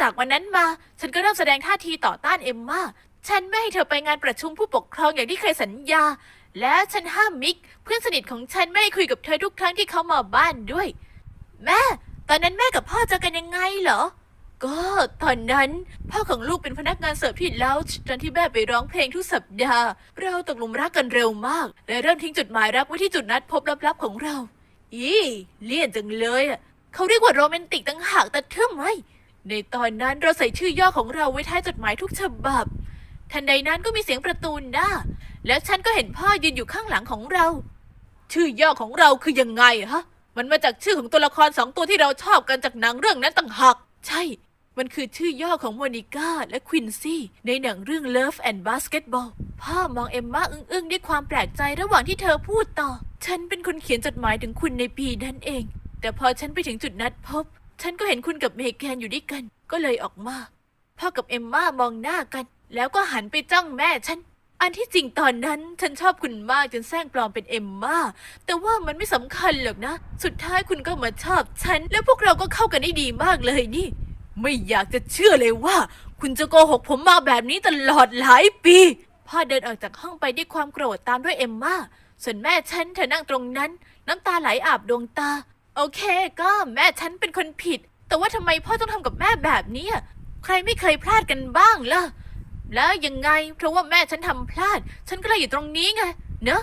จากวันนั้นมา ฉันก็เริ่มแสดงท่าทีต่อต้านเอมมาฉันไม่ให้เธอไปงานประชุมผู้ปกครองอย่างที่เคยสัญญา และฉันห้ามมิก เพื่อนสนิทของฉันไม่ให้คุยกับเธอทุกครั้งที่เขามาบ้านด้วย แม่ ตอนนั้นแม่กับพ่อเจอกันยังไงเหรอ ก็ตอนนั้นพ่อของลูกเป็นพนักงานเสิร์ฟที่เลาช์ตอนที่แม่ไปร้องเพลงทุกสัปดาห์ เราตกหลุมรักกันเร็วมาก และเริ่มทิ้งจดหมายรักไว้ที่จุดนัดพบลับๆของเรา อีเลี่ยนจังเลยอะเขาเรียกว่าโรแมนติกตั้งหากแต่เทื่อมไหม ในตอนนั้นเราใส่ชื่อย่อของเราไว้ท้ายจดหมายทุกฉบับ ทันใดนั้นก็มีเสียงประตูหน้า แล้วฉันก็เห็นพ่อยืนอยู่ข้างหลังของเรา ชื่อย่อของเราคือยังไงฮะ มันมาจากชื่อของตัวละครสองตัวที่เราชอบกันจากหนังเรื่องนั้นต่างหาก ใช่ มันคือชื่อย่อของโมนิก้าและควินซี่ในหนังเรื่อง Love and Basketball พ่อมองเอมมาอึ้งๆด้วยความแปลกใจระหว่างที่เธอพูดต่อ ฉันเป็นคนเขียนจดหมายถึงคุณในปีนั้นเอง แต่พอฉันไปถึงจุดนัดพบ ฉันก็เห็นคุณกับเมแกนอยู่ด้วยกัน ก็เลยออกมา พ่อกับเอมมามองหน้ากัน แล้วก็หันไปจ้องแม่ฉัน อันที่จริงตอนนั้นฉันชอบคุณมากจนแซงปลอมเป็นเอมมาแต่ว่ามันไม่สำคัญหรอกนะ สุดท้ายคุณก็มาชอบฉัน แล้วพวกเราก็เข้ากันได้ดีมากเลยนี่ ไม่อยากจะเชื่อเลยว่า คุณจะโกหกผมมาแบบนี้ตลอดหลายปีพ่อเดินออกจากห้องไปด้วยความโกรธตามด้วยเอมมาส่วนแม่ฉันเธอนั่งตรงนั้น น้ำตาไหลอาบดวงตา โอเคก็แม่ฉันเป็นคนผิด แต่ว่าทำไมพ่อต้องทำกับแม่แบบนี้อะใครไม่เคยพลาดกันบ้างล่ะ แล้วยังไง เพราะว่าแม่ฉันทำพลาด ฉันก็เลยอยู่ตรงนี้ไง เนอะ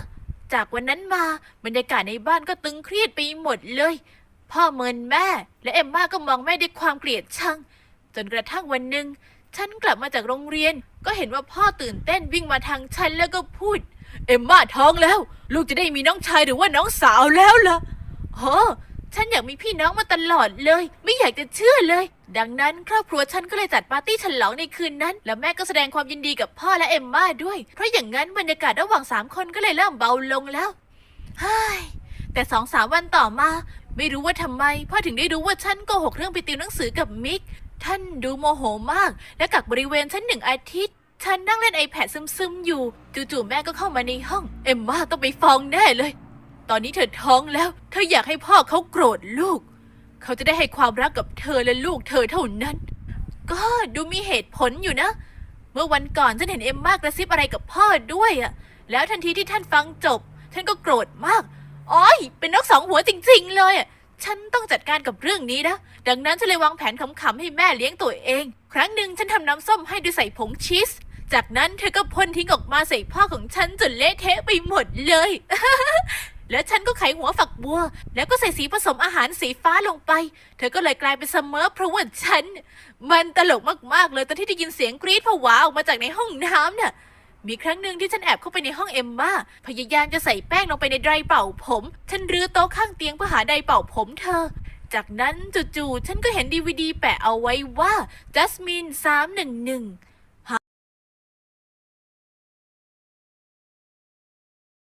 จากวันนั้นมาบรรยากาศในบ้านก็ตึงเครียดไปหมดเลย พ่อเมินแม่ และเอมมาก็มองแม่ด้วยความเกลียดชัง จนกระทั่งวันหนึ่งฉันกลับมาจากโรงเรียน ก็เห็นว่าพ่อตื่นเต้นวิ่งมาทางฉันแล้วก็พูด เอมมาท้องแล้ว ลูกจะได้มีน้องชายหรือว่าน้องสาวแล้วล่ะโอ้ ฉันอยากมีพี่น้องมาตลอดเลย ไม่อยากจะเชื่อเลย ดังนั้นครอบครัวฉันก็เลยจัดปาร์ตี้ฉลองในคืนนั้น แล้วแม่ก็แสดงความยินดีกับพ่อและเอมมาด้วย เพราะอย่างนั้นบรรยากาศระหว่างสามคนก็เลยเริ่มเบาลงแล้วเฮ้ยแต่สองสามวันต่อมา ไม่รู้ว่าทำไมพ่อถึงได้รู้ว่าฉันโกหกเรื่องไปติวหนังสือกับมิก ท่านดูโมโหมาก และกักบริเวณฉันหนึ่งอาทิตย์ ฉันนั่งเล่นไอแพดซึมๆอยู่ จู่ๆแม่ก็เข้ามาในห้อง เอ็มมาต้องไปฟ้องแน่เลย ตอนนี้เธอท้องแล้ว เธออยากให้พ่อเขาโกรธลูก เขาจะได้ให้ความรักกับเธอและลูกเธอเท่านั้น ก็ดูมีเหตุผลอยู่นะ เมื่อวันก่อนฉันเห็นเอ็มมากระซิบอะไรกับพ่อด้วยอะแล้วทันทีที่ท่านฟังจบ ท่านก็โกรธมากอ้อยเป็นนกสองหัวจริง ๆ เลยอะฉันต้องจัดการกับเรื่องนี้นะ ดังนั้นฉันเลยวางแผนขำๆให้แม่เลี้ยงตัวเอง ครั้งหนึ่งฉันทำน้ำส้มให้ด้วยใส่ผงชีส จากนั้นเธอก็พ่นทิ้งออกมาใส่พ่อของฉันจนเละเทะไปหมดเลย แล้วฉันก็ไขหัวฝักบัว แล้วก็ใส่สีผสมอาหารสีฟ้าลงไป เธอก็เลยกลายเป็นเสมอเพราะว่าฉัน มันตลกมากๆเลยตอนที่ได้ยินเสียงกรี๊ดผวาออกมาจากในห้องน้ำน่ะมีครั้งหนึ่งที่ฉันแอบเข้าไปในห้องเอมมาพยายามจะใส่แป้งลงไปในไดร์เป่าผม ฉันรื้อโต๊ะข้างเตียงเพื่อหาไดร์เป่าผมเธอ จากนั้นจู่ๆฉันก็เห็นดีวดีแปะเอาไว้ว่า Jasmine 311